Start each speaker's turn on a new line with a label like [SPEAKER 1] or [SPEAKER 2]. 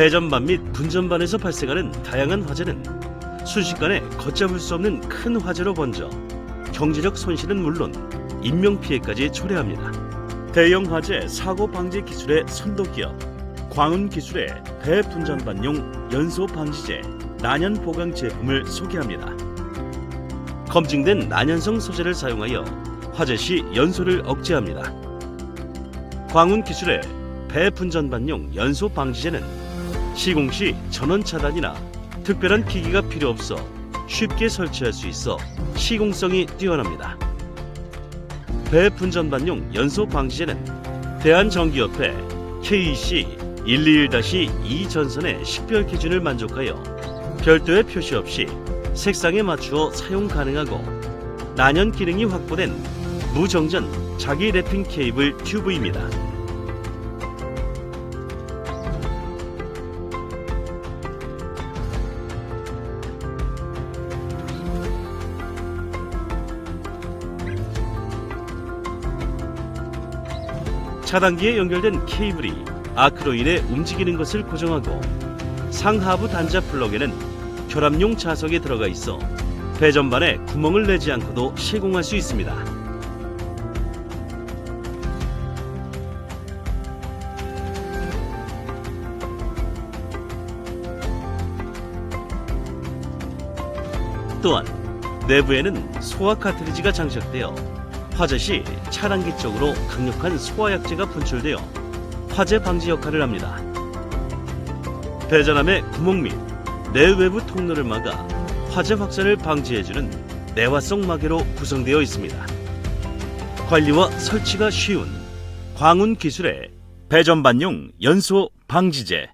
[SPEAKER 1] 배전반 및 분전반에서 발생하는 다양한 화재는 순식간에 걷잡을 수 없는 큰 화재로 번져 경제적 손실은 물론 인명 피해까지 초래합니다. 대형 화재 사고 방지 기술의 선도 기업 광운 기술의 배분전반용 연소 방지제 난연 보강 제품을 소개합니다. 검증된 난연성 소재를 사용하여 화재 시 연소를 억제합니다. 광운 기술의 배분전반용 연소 방지제는 시공 시 전원 차단이나 특별한 기기가 필요 없어 쉽게 설치할 수 있어 시공성이 뛰어납니다. 배 분전반용 연소 방지제는 대한전기협회 KEC 121-2 전선의 식별 기준을 만족하여 별도의 표시 없이 색상에 맞추어 사용 가능하고 난연 기능이 확보된 무정전 자기 랩핑 케이블 튜브입니다. 차단기에 연결된 케이블이 아크로 인해 움직이는 것을 고정하고 상하부 단자 플러그에는 결합용 자석이 들어가 있어 배전반에 구멍을 내지 않고도 시공할 수 있습니다. 또한 내부에는 소화 카트리지가 장착되어 화재 시 차단기 쪽으로 강력한 소화약제가 분출되어 화재 방지 역할을 합니다. 배전함의 구멍 및 내외부 통로를 막아 화재 확산을 방지해주는 내화성 마개로 구성되어 있습니다. 관리와 설치가 쉬운 광운 기술의 배전반용 연소 방지제